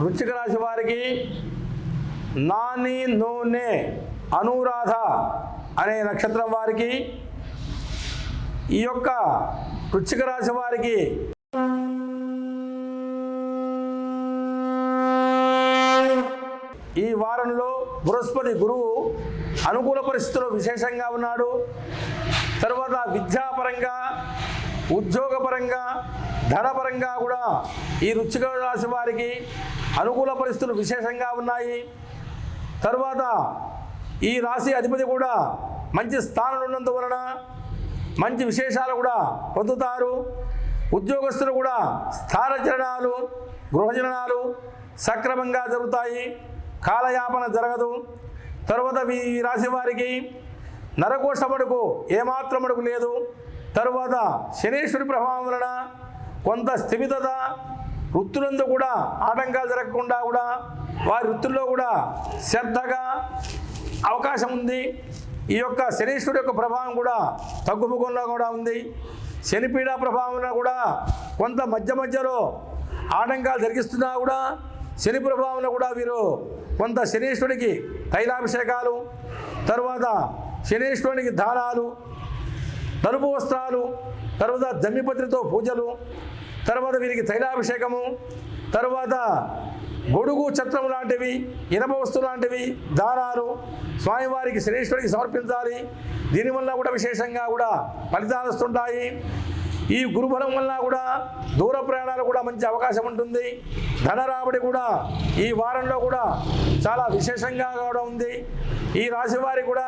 వృచ్చిక రాశి వారికి నాని నూనె అనురాధ అనే నక్షత్రం వారికి ఈ యొక్క వృచ్చిక రాశి వారికి ఈ వారంలో బృహస్పతి గురువు అనుకూల పరిస్థితుల్లో విశేషంగా ఉన్నాడు. తర్వాత విద్యాపరంగా ఉద్యోగపరంగా ధనపరంగా కూడా ఈ రుచిక రాశి వారికి అనుకూల పరిస్థితులు విశేషంగా ఉన్నాయి. తర్వాత ఈ రాశి అధిపతి కూడా మంచి స్థానంలో ఉన్నందువలన మంచి విశేషాలు కూడా పొందుతారు. ఉద్యోగస్తులు కూడా స్థానచరణాలు గృహజనాలు సక్రమంగా జరుగుతాయి. కాలయాపన జరగదు. తరువాత ఈ రాశి వారికి నరకోశమడుకు ఏమాత్రం అడుగు లేదు. తరువాత శనీశ్వరి ప్రభావం వలన కొంత స్థిమితత వృత్తులందు కూడా ఆటంకాలు జరగకుండా కూడా వారి వృత్తుల్లో కూడా శ్రద్ధగా అవకాశం ఉంది. ఈ యొక్క శనీశ్వరుడు యొక్క ప్రభావం కూడా తగ్గుముఖంలో కూడా ఉంది. శనిపీడ ప్రభావం కూడా కొంత మధ్య మధ్యలో ఆటంకాలు జరిగిస్తున్నా కూడా శని ప్రభావంలో కూడా వీరు కొంత శనీశ్వరుడికి తైలాభిషేకాలు తరువాత శనీశ్వరునికి దానాలు తలుపు వస్త్రాలు తర్వాత జమ్మిపత్రితో పూజలు తర్వాత వీరికి తైలాభిషేకము తర్వాత గొడుగు చత్రం లాంటివి ఇనప వస్తువు లాంటివి దారాలు స్వామివారికి శనీశ్వరికి సమర్పించాలి. దీనివల్ల కూడా విశేషంగా కూడా ఫలితాలు వస్తుంటాయి. ఈ గురుబలం వల్ల కూడా దూర ప్రయాణాలు కూడా మంచి అవకాశం ఉంటుంది. ధన రాబడి కూడా ఈ వారంలో కూడా చాలా విశేషంగా కూడా ఉంది. ఈ రాశివారి కూడా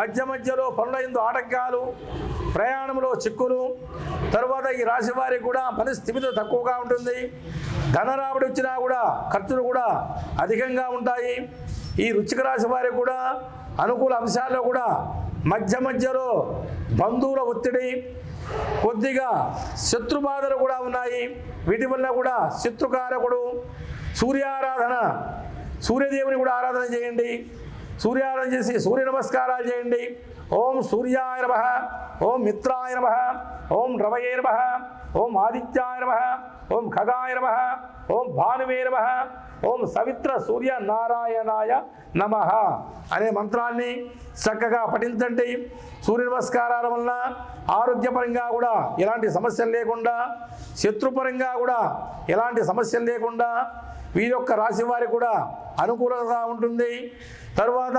మధ్య మధ్యలో పనుల ఎందు ఆటంకాలు ప్రయాణంలో చిక్కులు తర్వాత ఈ రాశి వారికి కూడా పని స్థిమిత తక్కువగా ఉంటుంది. ధన రాబడి వచ్చినా కూడా ఖర్చులు కూడా అధికంగా ఉంటాయి. ఈ రుచిక రాశి వారికి కూడా అనుకూల అంశాల్లో కూడా మధ్య మధ్యలో బంధువుల ఒత్తిడి కొద్దిగా శత్రు బాధలు కూడా ఉన్నాయి. వీటి వల్ల కూడా శత్రుకారకుడు సూర్యారాధన సూర్యదేవుని కూడా ఆరాధన చేయండి. సూర్యారాధన చేసి సూర్య నమస్కారాలు చేయండి. ఓం సూర్యాయ నమ ఓం మిత్రాయ నమ ఓం రవయే నమ ఓం ఆదిత్యాయ నమ ఓం ఖగాయ నమ ఓం భానువే నమ ఓం సవిత్ర సూర్య నారాయణాయ నమ అనే మంత్రాన్ని చక్కగా పఠించండి. సూర్య నమస్కారాల వలన ఆరోగ్యపరంగా కూడా ఎలాంటి సమస్యలు లేకుండా శత్రుపరంగా కూడా ఎలాంటి సమస్యలు లేకుండా వీరి యొక్క రాశి వారికి కూడా అనుకూలంగా ఉంటుంది. తరువాత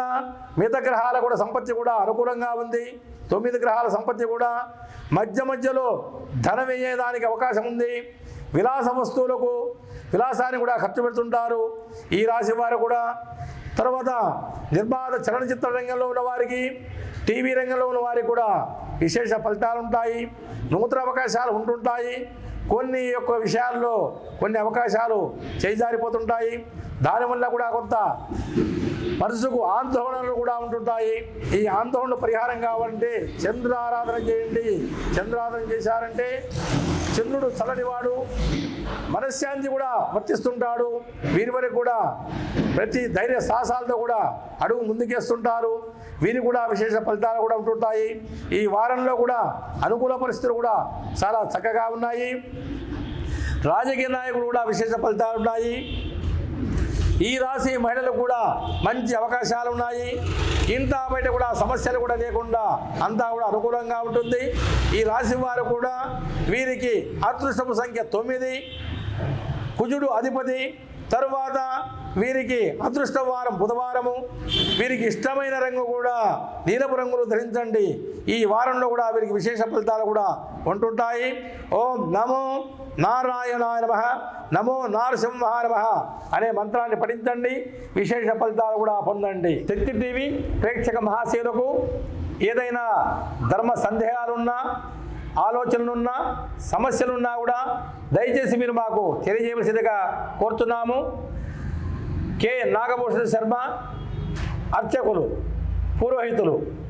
మిగతా గ్రహాల కూడా సంపత్తి కూడా అనుకూలంగా ఉంది. తొమ్మిది గ్రహాల సంపత్తి కూడా మధ్య మధ్యలో ధనం వేయడానికి అవకాశం ఉంది. విలాస వస్తువులకు విలాసాన్ని కూడా ఖర్చు పెడుతుంటారు. ఈ రాశి వారు కూడా తర్వాత నిర్మాత చలనచిత్ర రంగంలో ఉన్న వారికి టీవీ రంగంలో ఉన్న వారికి కూడా విశేష ఫలితాలు ఉంటాయి నూతన అవకాశాలు ఉంటుంటాయి. కొన్ని యొక్క విషయాల్లో కొన్ని అవకాశాలు చేజారిపోతుంటాయి. దానివల్ల కూడా కొంత మనసుకు ఆందోళనలు కూడా ఉంటుంటాయి. ఈ ఆందోళన పరిహారం కావాలంటే చంద్రారాధన చేయండి. చంద్రారాధన చేశారంటే చంద్రుడు చల్లనివాడు మనశ్శాంతి కూడా వర్తిస్తుంటాడు. వీరి వరకు కూడా ప్రతి ధైర్య సాహసాలతో కూడా అడుగు ముందుకేస్తుంటారు. వీరికి కూడా విశేష ఫలితాలు కూడా ఉంటుంటాయి. ఈ వారంలో కూడా అనుకూల పరిస్థితులు కూడా చాలా చక్కగా ఉన్నాయి. రాజకీయ నాయకులు కూడా విశేష ఫలితాలు ఉన్నాయి. ఈ రాశి మహిళలకు కూడా మంచి అవకాశాలు ఉన్నాయి. ఇంత బయట కూడా సమస్యలు కూడా లేకుండా అంతా కూడా అనుకూలంగా ఉంటుంది. ఈ రాశి వారు కూడా వీరికి అదృష్టపు సంఖ్య తొమ్మిది కుజుడు అధిపతి తరువాత వీరికి అదృష్టవారం బుధవారము. వీరికి ఇష్టమైన రంగు కూడా నీలపు రంగులు ధరించండి. ఈ వారంలో కూడా వీరికి విశేష ఫలితాలు కూడా ఉంటుంటాయి. ఓం నమో నారాయణాయ నమ నమో నారసింహ నమ అనే మంత్రాన్ని పఠించండి. విశేష ఫలితాలు కూడా పొందండి. శక్తి టీవీ ప్రేక్షక మహాశీలకు ఏదైనా ధర్మ సందేహాలున్నా ఆలోచనలున్నా సమస్యలున్నా కూడా దయచేసి మీరు మాకు తెలియజేయవలసిందిగా కోరుతున్నాము. కె. నాగభూషణ శర్మ అర్చకులు పురోహితులు.